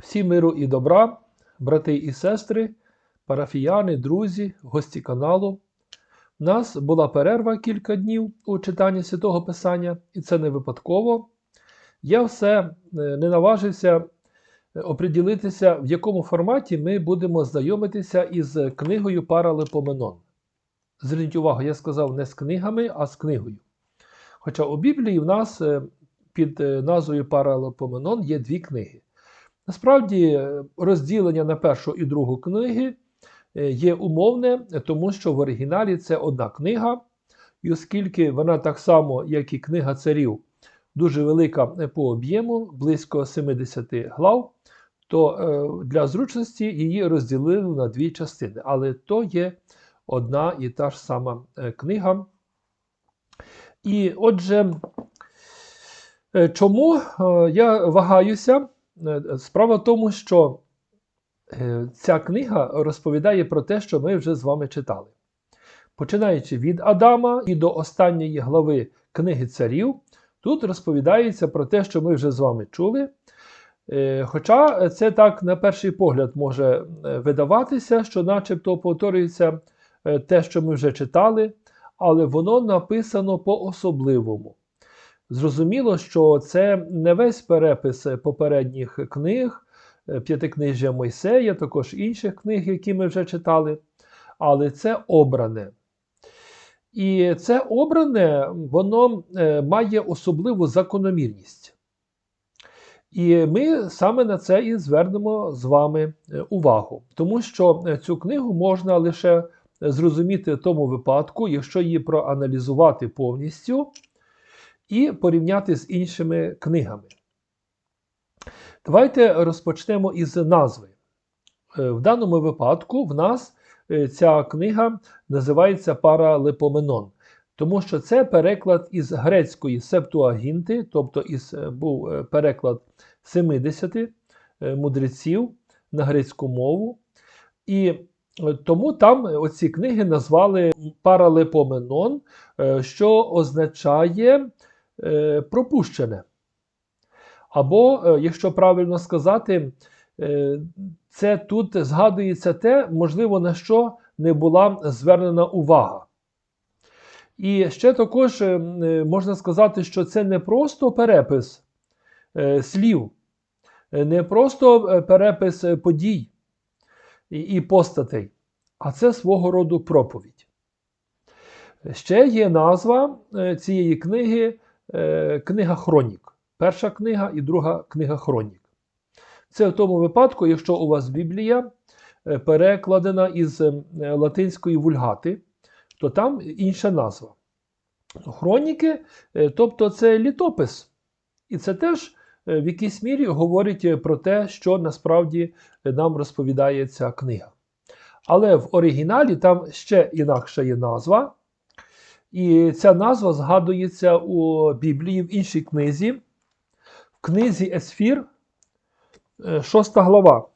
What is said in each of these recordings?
Всі миру і добра, брати і сестри, парафіяни, друзі, гості каналу. У нас була перерва кілька днів у читанні Святого Писання, і це не випадково. Я все е, не наважився е, оприділитися, в якому форматі ми будемо знайомитися із книгою Паралипоменон. Зверніть увагу, я сказав не з книгами, а з книгою. Хоча у Біблії в нас е, під назвою Паралипоменон є дві книги. Насправді, е, розділення на першу і другу книги е, є умовне, тому що в оригіналі це одна книга, і оскільки вона так само, як і книга царів, дуже велика по об'єму, близько 70 глав, то е, для зручності її розділили на дві частини. Але то є одна і та ж сама е, книга. І отже, е, чому е, я вагаюся? Е, Справа в тому, що е, ця книга розповідає про те, що ми вже з вами читали. Починаючи від Адама і до останньої глави книги царів, тут розповідається про те, що ми вже з вами чули. Е, Хоча це так на перший погляд може е, видаватися, що начебто повторюється е, те, що ми вже читали, але воно написано по-особливому. Зрозуміло, що це не весь перепис попередніх книг, е, п'ятикнижжя Мойсея, також інших книг, які ми вже читали, але це обране. І це обране, воно е, має особливу закономірність. І ми саме на це і звернемо з вами е, увагу, тому що цю книгу можна лише зрозуміти в тому випадку, якщо її проаналізувати повністю і порівняти з іншими книгами. Давайте розпочнемо із назви. Е, В даному випадку в нас е, ця книга називається Паралипоменон, тому що це переклад із грецької септуагінти, тобто із, е, був переклад 70 е, мудреців на грецьку мову. І тому там оці книги назвали Паралипоменон, е, що означає пропущене. Або, е, якщо правильно сказати, е, це тут згадується те, можливо, на що не була звернена увага. І ще також е, е, можна сказати, що це не просто перепис е, слів, е, не просто е, перепис е, подій і, постатей, а це свого роду проповідь. Ще є назва е, цієї книги е, Книга Хронік. Перша книга і друга книга Хронік. Це в тому випадку, якщо у вас Біблія е, перекладена із е, латинської вульгати, то там інша назва. Хроніки, е, тобто це літопис. І це теж в якійсь мірі говорить про те, що насправді нам розповідає ця книга. Але в оригіналі там ще інакша є назва. І ця назва згадується у Біблії в іншій книзі, в книзі Есфір, 6 глава.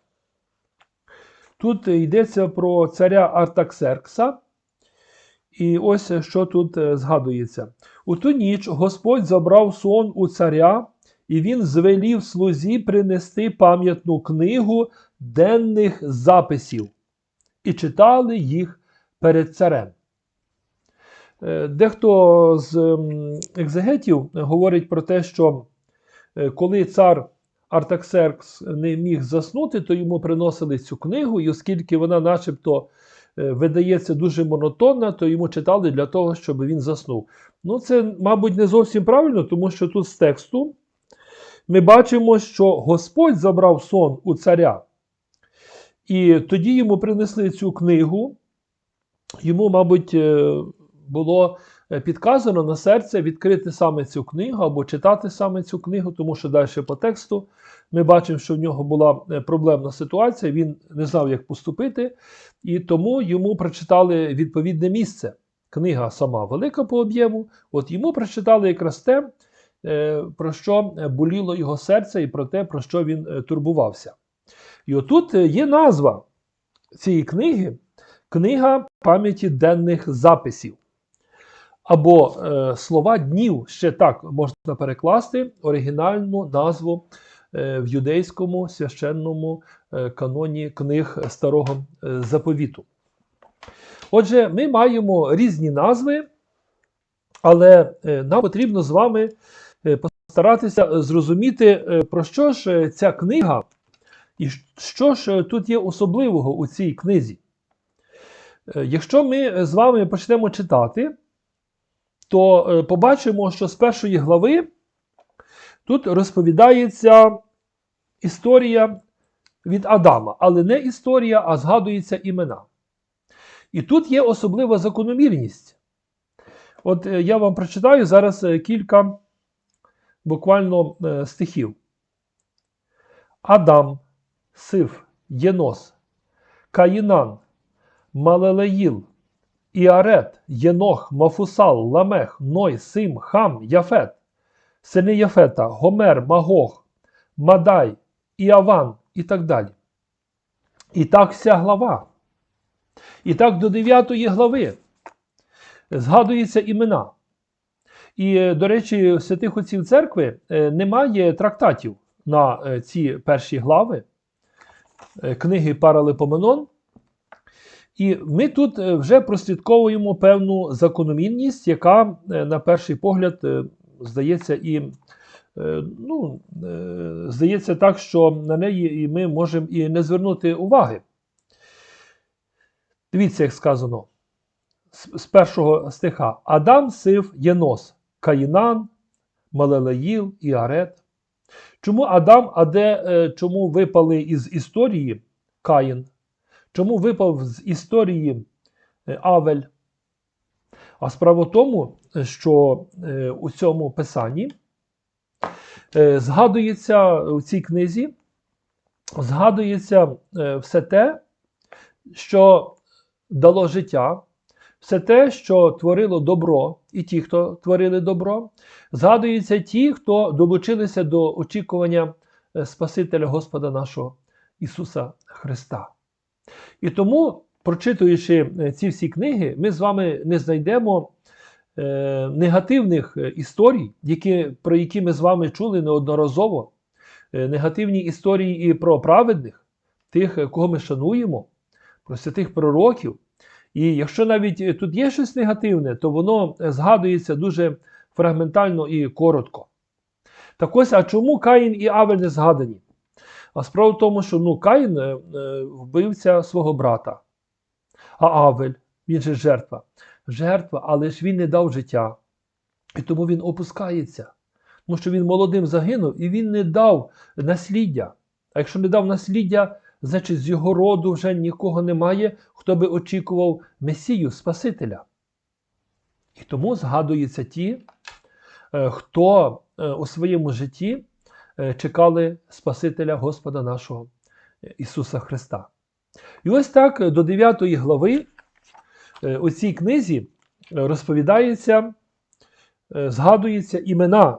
Тут йдеться про царя Артаксеркса. І ось що тут е, згадується. У ту ніч Господь забрав сон у царя, і він звелів слузі принести пам'ятну книгу денних записів, і читали їх перед царем. Е, Дехто з екзегетів говорить про те, що е, коли цар Артаксеркс не міг заснути, то йому приносили цю книгу, і оскільки вона, начебто, е, видається дуже монотонна, то йому читали для того, щоб він заснув. Ну, це, мабуть, не зовсім правильно, тому що тут з тексту ми бачимо, що Господь забрав сон у царя. І тоді йому принесли цю книгу. Йому, мабуть, було е, підказано на серце відкрити саме цю книгу або читати саме цю книгу, тому що далі по тексту ми бачимо, що в нього була е, проблемна ситуація, він не знав, як поступити, і тому йому прочитали відповідне місце. Книга сама велика по об'єму, от йому прочитали якраз те, е, про що боліло його серце, і про те, про що він турбувався. І отут є назва цієї книги Книга пам'яті денних записів. Або е, слова днів ще так можна перекласти оригінальну назву е, в юдейському священному е, каноні книг Старого е, Заповіту. Отже, ми маємо різні назви, але е, нам потрібно з вами е, постаратися зрозуміти, е, про що ж е, ця книга і що ж е, тут є особливого у цій книзі. Якщо ми з вами почнемо читати, то е, побачимо, що з першої глави тут розповідається історія від Адама, але не історія, а згадуються імена. І тут є особлива закономірність. От е, я вам прочитаю зараз е, кілька буквально стихів. Адам, Сиф, Єнос, Каїнан, Малелеїл, Іарет, Єнох, Мафусал, Ламех, Ной, Сим, Хам, Яфет, сини Яфета, Гомер, Магог, Мадай, Іаван і так далі. І так вся глава. І так до 9 глави згадуються імена. І, до речі, святих отців церкви е, немає трактатів на е, ці перші глави е, книги Паралипоменон. І ми тут е, вже прослідковуємо певну закономірність, яка, е, на перший погляд, е, здається, і ну, здається так, що на неї і ми можемо і не звернути уваги. Дивіться, як сказано з першого стиха: Адам сив Єнос, Каїнан, Малелеїл і Арет. Чому Адам, а де чому випали із історії Каїн? Чому випав з історії е, Авель? А справа в тому, що е, у цьому писанні е, згадується у цій книзі, згадується е, все те, що дало життя, все те, що творило добро, і ті, хто творили добро, згадуються ті, хто долучилися до очікування е, Спасителя Господа нашого Ісуса Христа. І тому, прочитуючи е, ці всі книги, ми з вами не знайдемо е, негативних е, історій, які, про які ми з вами чули неодноразово. Е, негативні історії і про праведних, тих, е, кого ми шануємо, про святих пророків. І якщо навіть тут є щось негативне, то воно згадується дуже фрагментально і коротко. Так ось, а чому Каїн і Авель не згадані? А справа в тому, що ну, Каїн е, е, вбивця свого брата, а Авель, він же жертва. Жертва, але ж він не дав життя. І тому він опускається. Тому що він молодим загинув і він не дав насліддя. А якщо не дав насліддя, значить з його роду вже нікого немає, хто би очікував Месію, Спасителя. І тому згадуються ті, е, хто е, у своєму житті чекали Спасителя Господа нашого е, Ісуса Христа. І ось так е, до 9 глави е, у цій книзі е, розповідається, е, згадуються імена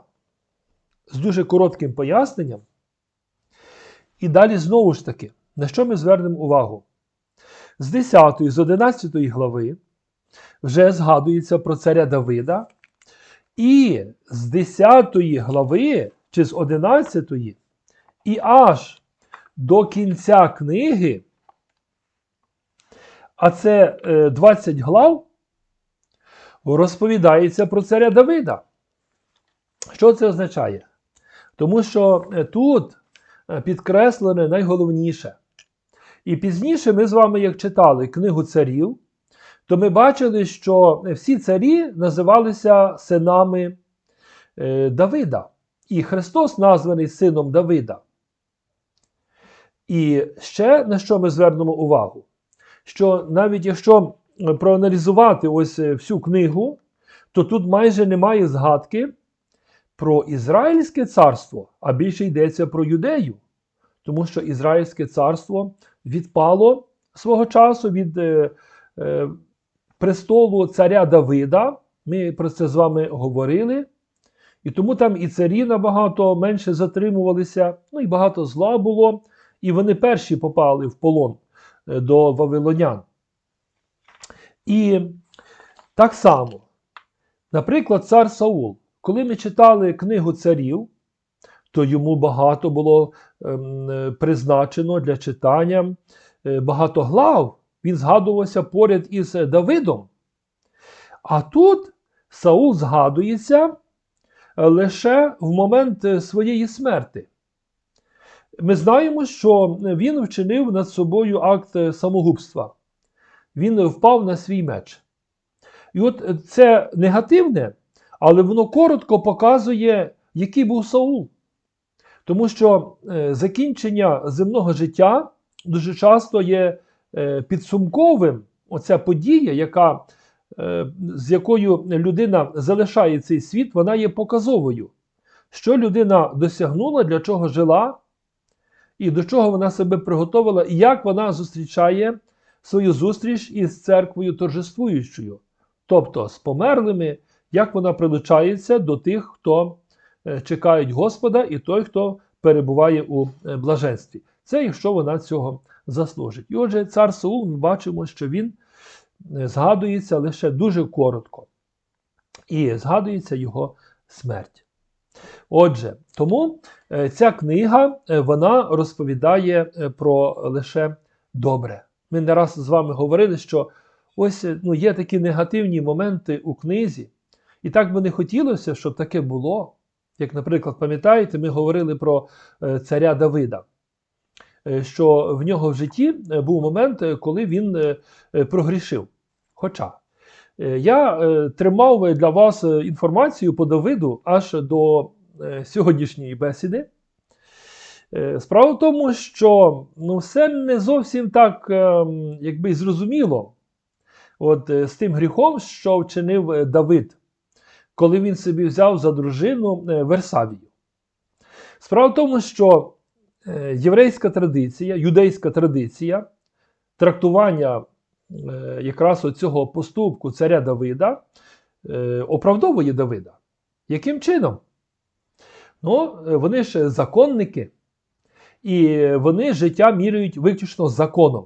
з дуже коротким поясненням. І далі знову ж таки, на що ми звернемо увагу? З 10, з 11 глави вже згадується про царя Давида, і з 10 глави, чи з 11, і аж до кінця книги, а це е, 20 глав, розповідається про царя Давида. Що це означає? Тому що е, тут е, підкреслене найголовніше. І пізніше ми з вами, як читали книгу царів, то ми бачили, що всі царі називалися синами е, Давида. І Христос названий сином Давида. І ще на що ми звернемо увагу? Що навіть якщо проаналізувати ось е, всю книгу, то тут майже немає згадки про Ізраїльське царство, а більше йдеться про юдею. Тому що Ізраїльське царство відпало свого часу від е, е, престолу царя Давида. Ми про це з вами говорили. І тому там і царі набагато менше затримувалися, ну і багато зла було, і вони перші попали в полон е, до вавилонян. І так само, наприклад, цар Саул, коли ми читали книгу царів, то йому багато було ем, е, призначено для читання, е, багато глав. Він згадувався поряд із Давидом. А тут Саул згадується лише в момент е, своєї смерти. Ми знаємо, що він вчинив над собою акт е, самогубства. Він впав на свій меч. І от е, це негативне, але воно коротко показує, який був Саул. Тому що закінчення земного життя дуже часто є підсумковим. Оця подія, яка, з якою людина залишає цей світ, вона є показовою. Що людина досягнула, для чого жила, і до чого вона себе приготовила, і як вона зустрічає свою зустріч із церквою торжествуючою, тобто з померлими, як вона прилучається до тих, хто е, чекають Господа, і той, хто перебуває у е, блаженстві. Це якщо вона цього заслужить. І отже, цар Саул, ми бачимо, що він е, згадується лише дуже коротко. І згадується його смерть. Отже, тому е, ця книга е, вона розповідає е, про лише добре. Ми не раз з вами говорили, що ось ну, є такі негативні моменти у книзі, і так би не хотілося, щоб таке було. Як, наприклад, пам'ятаєте, ми говорили про царя Давида, що в нього в житті е, був момент, е, коли він е, е, прогрішив. Хоча е, я е, тримав для вас е, інформацію по Давиду аж до е, сьогоднішньої бесіди. Е, Справа в тому, що ну, все не зовсім так е, якби зрозуміло от, е, з тим гріхом, що вчинив е, Давид, коли він собі взяв за дружину е, Версавію. Справа в тому, що е, єврейська традиція, юдейська традиція трактування е, якраз цього поступку царя Давида е, оправдовує Давида. Яким чином? Ну, е, вони ж законники, і вони життя міряють виключно законом.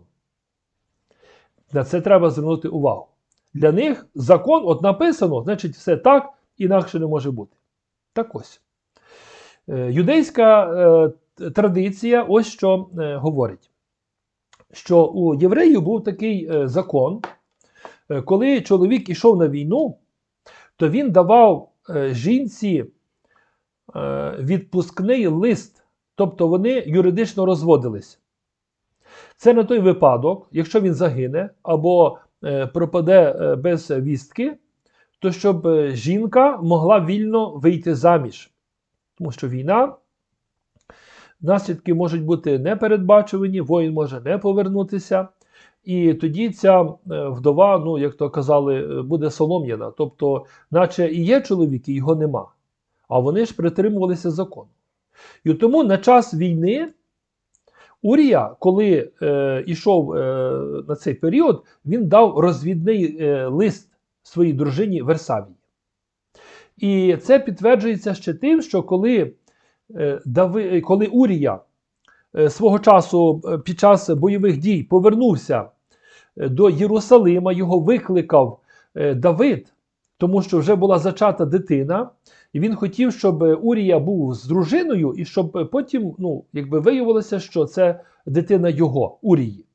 На це треба звернути увагу. Для них закон от написано, значить, все так, інакше не може бути. Так ось. Е, Юдейська е, традиція ось що е, говорить, що у євреїв був такий е, закон, е, коли чоловік ішов на війну, то він давав жінці відпускний лист, тобто вони юридично розводились. Це на той випадок, якщо він загине або пропаде без вістки, то щоб жінка могла вільно вийти заміж. Тому що війна, наслідки можуть бути непередбачувані, воїн може не повернутися. І тоді ця е, вдова, ну, як то казали, е, буде солом'яна. Тобто, наче і є чоловік, і його нема. А вони ж притримувалися закону. І тому на час війни Урія, коли е, йшов е, на цей період, він дав розвідний е, лист своїй дружині Версавії. І це підтверджується ще тим, що коли, Дави, коли Урія е, свого часу е, під час бойових дій повернувся е, до Єрусалима, його викликав е, Давид, тому що вже була зачата дитина, і він хотів, щоб Урія був з дружиною, і щоб потім ну, якби виявилося, що це дитина його, Урії.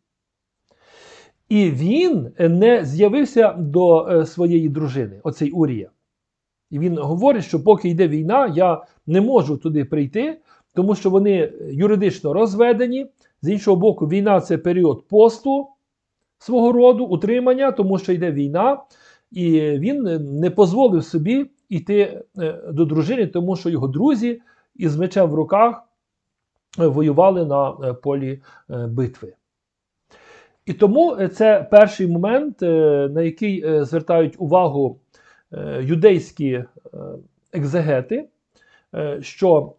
І він не з'явився до е, своєї дружини, оцей Урія. І він говорить, що поки йде війна, я не можу туди прийти, тому що вони юридично розведені. З іншого боку, війна це період посту свого роду, утримання, тому що йде війна, і він не дозволив собі йти е, до дружини, тому що його друзі із мечем в руках е, воювали на е, полі битви. І тому це перший момент, на який звертають увагу юдейські е, екзегети, е, що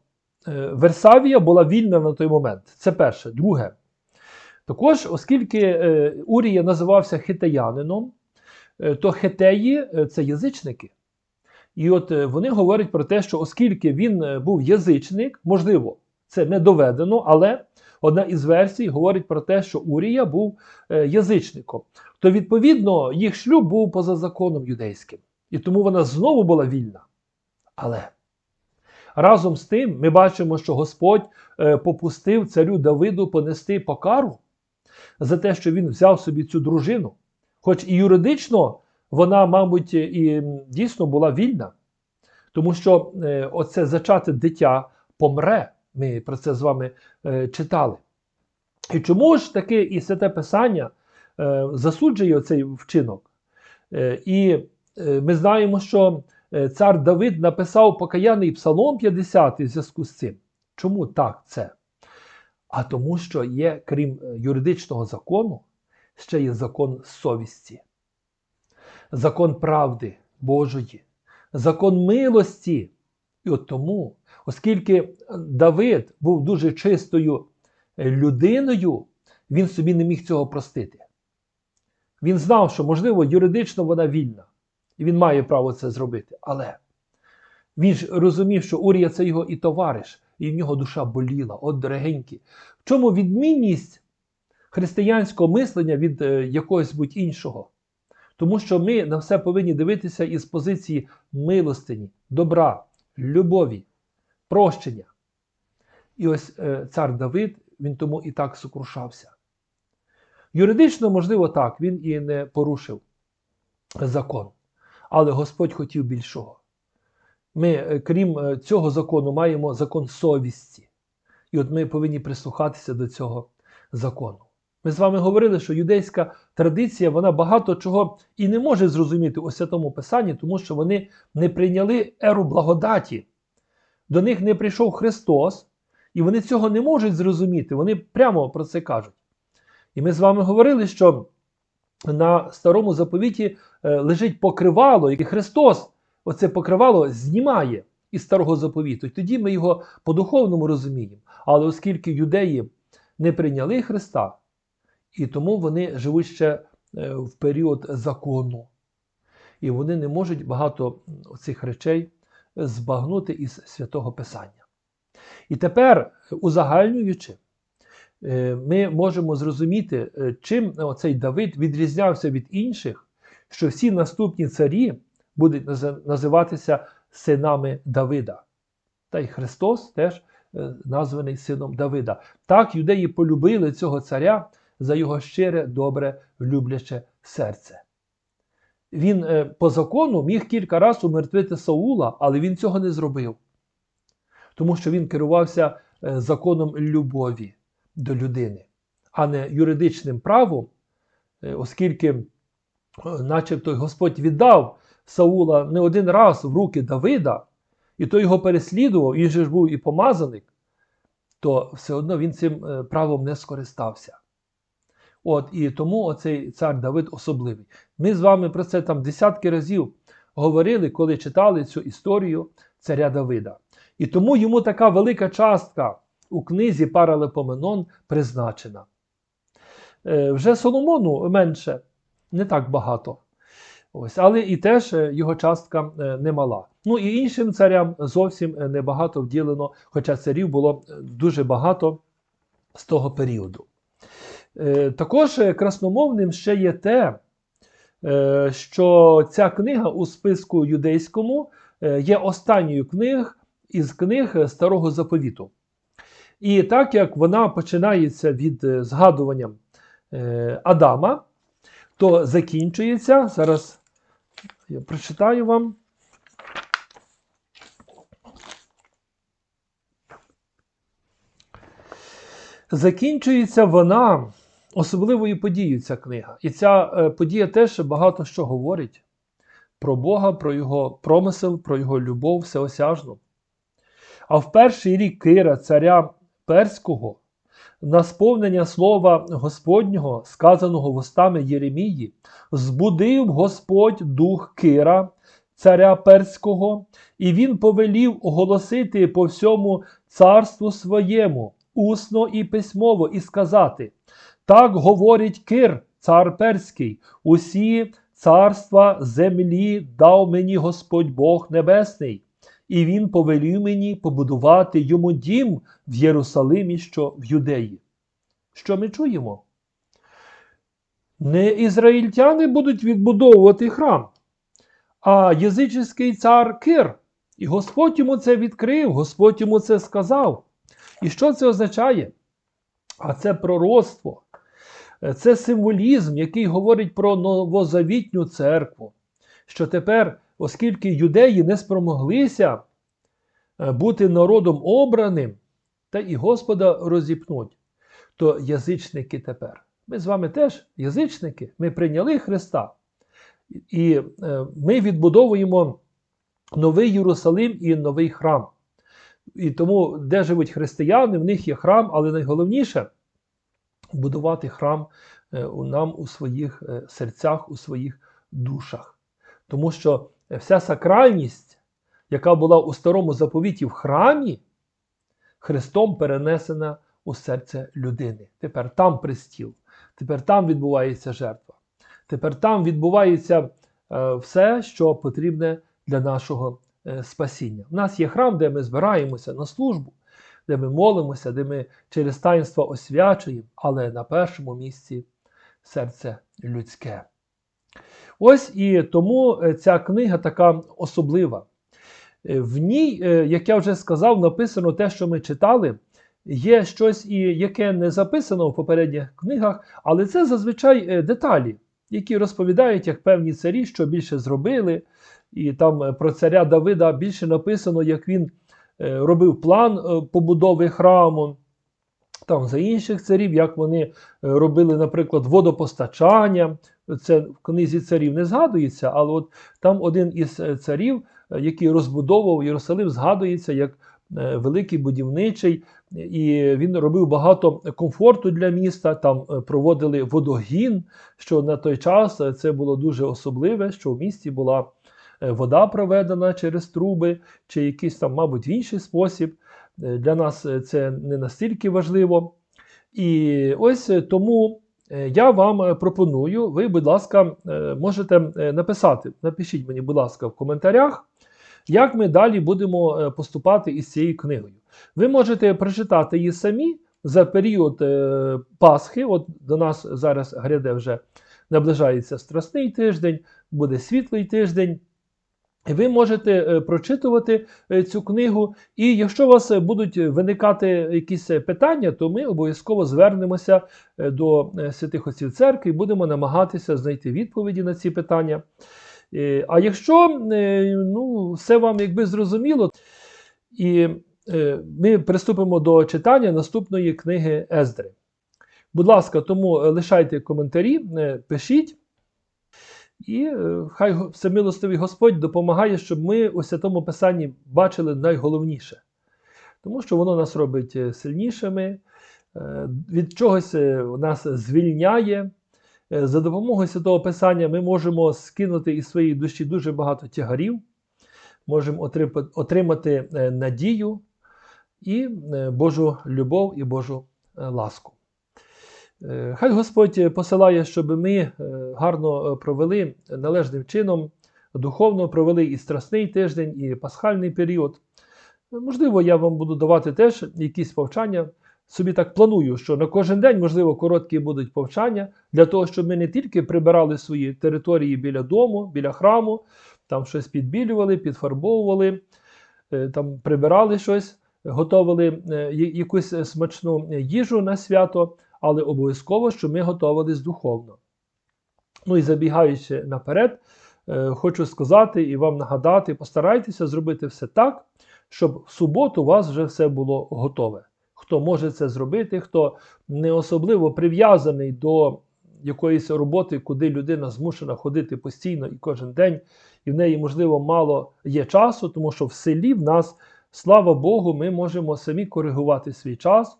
е, Версавія була вільна на той момент. Це перше. Друге. Також, оскільки е, Урія називався хетеянином, е, то хетеї е, це язичники. І от е, вони говорять про те, що оскільки він е, був язичник, можливо, це не доведено, але одна із версій говорить про те, що Урія був е, язичником. То, відповідно, їх шлюб був поза законом юдейським. І тому вона знову була вільна. Але, Разом з тим, ми бачимо, що Господь е, попустив царю Давиду понести покару за те, що він взяв собі цю дружину. Хоч і юридично вона, мабуть, і дійсно була вільна, тому що е, оце зачате дитя помре. Ми про це з вами е, читали. І чому ж таки і Святе Писання е, засуджує цей вчинок? Е, і е, ми знаємо, що е, цар Давид написав покаянний Псалом 50 в зв'язку з цим. Чому так це? А тому, що є, крім е, юридичного закону, ще є закон совісті, закон правди Божої, закон милості. І от тому, оскільки Давид був дуже чистою людиною, він собі не міг цього простити. Він знав, що, можливо, юридично вона вільна, і він має право це зробити. Але він ж розумів, що Урія це його і товариш, і в нього душа боліла, от дорогенькі. В чому відмінність християнського мислення від е, якогось будь іншого? Тому що ми на все повинні дивитися із позиції милостині, добра, любові, прощення. І ось е, цар Давид, він тому і так сокрушався. Юридично, можливо, так, він і не порушив закон. Але Господь хотів більшого. Ми, е, крім е, цього закону, маємо закон совісті. І от ми повинні прислухатися до цього закону. Ми з вами говорили, що юдейська традиція вона багато чого і не може зрозуміти у святому Писанні, тому що вони не прийняли еру благодаті. До них не прийшов Христос, і вони цього не можуть зрозуміти. Вони прямо про це кажуть. І ми з вами говорили, що на старому заповіті е, лежить покривало, яке Христос оце покривало знімає із старого заповіту. І тоді ми його по-духовному розуміємо. Але оскільки юдеї не прийняли Христа, і тому вони живуть ще е, в період закону. І вони не можуть багато цих речей збагнути із святого Писання. І тепер, узагальнюючи, ми можемо зрозуміти, е, чим цей Давид відрізнявся від інших, що всі наступні царі будуть називатися синами Давида. Та й Христос теж е, названий сином Давида. Так юдеї полюбили цього царя за його щире, добре, любляче серце. Він е, по закону міг кілька разів умертвити Саула, але він цього не зробив. Тому що він керувався е, законом любові до людини, а не юридичним правом, е, оскільки, е, начебто, Господь віддав Саула не один раз в руки Давида, і той його переслідував, він же ж був і помазаник, то все одно він цим е, правом не скористався. От і тому оцей цар Давид особливий. Ми з вами про це там десятки разів говорили, коли читали цю історію царя Давида. І тому йому така велика частка у книзі Паралепоменон призначена. Е, Вже Соломону менше, не так багато. Ось, але і теж е, його частка е, немала. Ну і іншим царям зовсім небагато вділено, хоча царів було дуже багато з того періоду. Також красномовним ще є те, що ця книга у списку юдейському є останньою книг із книг Старого Заповіту. І так як вона починається від е, згадуванням е, Адама, то закінчується. Зараз я прочитаю вам. Закінчується вона особливою подією ця книга. І ця е, подія теж багато що говорить про Бога, про його промисел, про його любов всеосяжну. А в перший рік Кира, царя Перського, на сповнення слова Господнього, сказаного вустами Єремії, збудив Господь дух Кира, царя Перського, і він повелів оголосити по всьому царству своєму, усно і письмово, і сказати: Так говорить Кир, цар Перський, усі царства землі дав мені Господь Бог Небесний, і він повелів мені побудувати йому дім в Єрусалимі, що в Юдеї. Що ми чуємо? Не ізраїльтяни будуть відбудовувати храм, а язичний цар Кир І Господь йому це відкрив, Господь йому це сказав. І що це означає? А це пророцтво. Це символізм, який говорить про новозавітню церкву. Що тепер, оскільки юдеї не спромоглися е, бути народом обраним, та і Господа розіпнуть, то язичники тепер. Ми з вами теж язичники, ми прийняли Христа. І е, ми відбудовуємо новий Єрусалим і новий храм. І тому, де живуть християни, в них є храм, але найголовніше будувати храм е, нам у своїх серцях, у своїх душах. Тому що вся сакральність, яка була у старому заповіті в храмі, Христом перенесена у серце людини. Тепер там пристіл, тепер там відбувається жертва. Тепер там відбувається е, все, що потрібне для нашого е, спасіння. У нас є храм, де ми збираємося на службу, де ми молимося, де ми через таїнство освячуємо, але на першому місці серце людське. Ось і тому е, ця книга така особлива. Е, В ній, е, як я вже сказав, написано те, що ми читали. Є щось, і яке не записано в попередніх книгах, але це зазвичай деталі, які розповідають, як певні царі, що більше зробили. І там про царя Давида більше написано, як він робив план побудови храму. Там за інших царів, як вони е, робили, наприклад, водопостачання. Це в книзі царів не згадується, але от там один із е, царів, е, який розбудовував Єрусалим, згадується як великий будівничий, і він робив багато комфорту для міста. Там проводили водогін, що на той час це було дуже особливе, що в місті була вода проведена через труби, чи якийсь там, мабуть, інший спосіб. Е, Для нас е, це не настільки важливо. І ось е, тому я вам пропоную, ви, будь ласка, можете написати, напишіть мені, будь ласка, в коментарях, як ми далі будемо поступати із цією книгою. Ви можете прочитати її самі за період Пасхи. От до нас зараз гряде вже наближається Страсний тиждень, буде світлий тиждень. Ви можете е, прочитувати е, цю книгу, і якщо у вас е, будуть виникати якісь питання, то ми обов'язково звернемося до святих отців церкви і будемо намагатися знайти відповіді на ці питання. А якщо ну, все вам якби зрозуміло, і ми приступимо до читання наступної книги Ездри. Будь ласка, тому лишайте коментарі, пишіть. І е, хай всемилостивий Господь допомагає, щоб ми у святому Писанні бачили найголовніше. Тому що воно нас робить е, сильнішими, е, від чогось нас звільняє. За допомогою святого Писання ми можемо скинути із своєї душі дуже багато тягарів, можемо отримати надію і Божу любов і Божу ласку. Е, Хай Господь посилає, щоб ми е, гарно е, провели належним чином, духовно провели і страсний тиждень, і пасхальний період. Е, Можливо, я вам буду давати теж якісь повчання. Собі так планую, що на кожен день, можливо, короткі будуть повчання для того, щоб ми не тільки прибирали свої території біля дому, біля храму, там щось підбілювали, підфарбовували, е, там прибирали щось, готували е, якусь смачну їжу на свято, але обов'язково, щоб ми готувались духовно. Ну і забігаючи наперед, е, хочу сказати і вам нагадати, постарайтеся зробити все так, щоб в суботу у вас вже все було готове. Хто може це зробити, хто не особливо прив'язаний до якоїсь роботи, куди людина змушена ходити постійно і кожен день, і в неї, можливо, мало є часу, тому що в селі в нас, слава Богу, ми можемо самі коригувати свій час.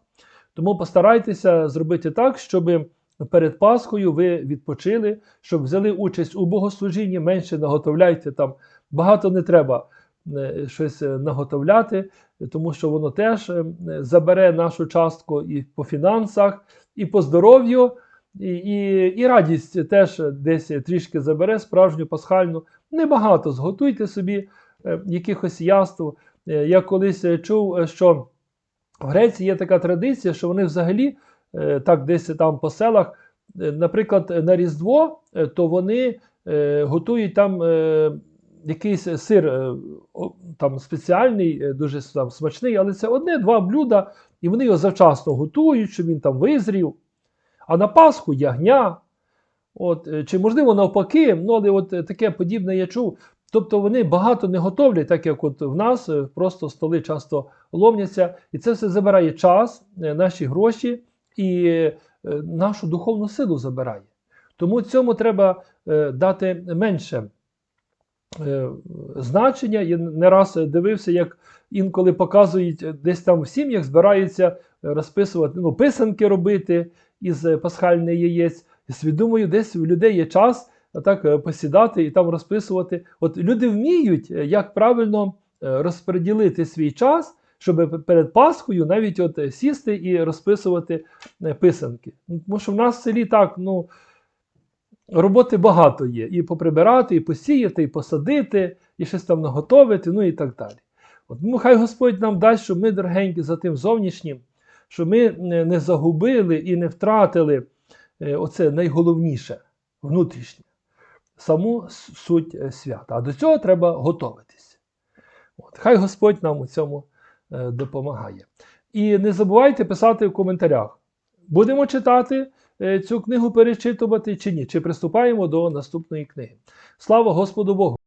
Тому постарайтеся зробити так, щоб перед Пасхою ви відпочили, щоб взяли участь у богослужінні, менше наготовляйте там. Багато не треба е, щось е, наготовляти, тому що воно теж е, забере нашу частку і по фінансах, і по здоров'ю, і, і, і радість теж десь трішки забере справжню пасхальну. Небагато зготуйте собі якихось яств. Я колись чув, що в Греції є така традиція, що вони взагалі е, так десь там по селах, е, наприклад, на Різдво, е, то вони готують там якийсь сир там спеціальний, дуже там, смачний, але це одне-два блюда, і вони його завчасно готують, щоб він там визрів. А на Пасху ягня. От, чи можливо навпаки, ну але от таке подібне я чув. Тобто вони багато не готовлять, так як от в нас е, просто столи часто ломняться, і це все забирає час, е, наші гроші і е, нашу духовну силу забирає. Тому цьому треба дати менше значення. Я не раз дивився, як інколи показують десь там в сім'ях збираються розписувати, ну, писанки робити із пасхальних яєць. Свідомою, десь у людей є час так е, посідати і там розписувати. От люди вміють, е, як правильно е, розподілити свій час, щоб перед Пасхою навіть от е, сісти і розписувати е, писанки. Ну, Тому що в нас в селі так, ну. Роботи багато є. І поприбирати, і посіяти, і посадити, і щось там наготовити, ну і так далі. От, ну, хай Господь нам дасть, щоб ми, дорогенькі, за тим зовнішнім, щоб ми не загубили і не втратили е, оце найголовніше, внутрішнє, саму суть е, свята. А до цього треба готуватись. От, хай Господь нам у цьому е, допомагає. І не забувайте писати в коментарях. Будемо читати е, цю книгу, перечитувати чи ні? Чи приступаємо до наступної книги? Слава Господу Богу!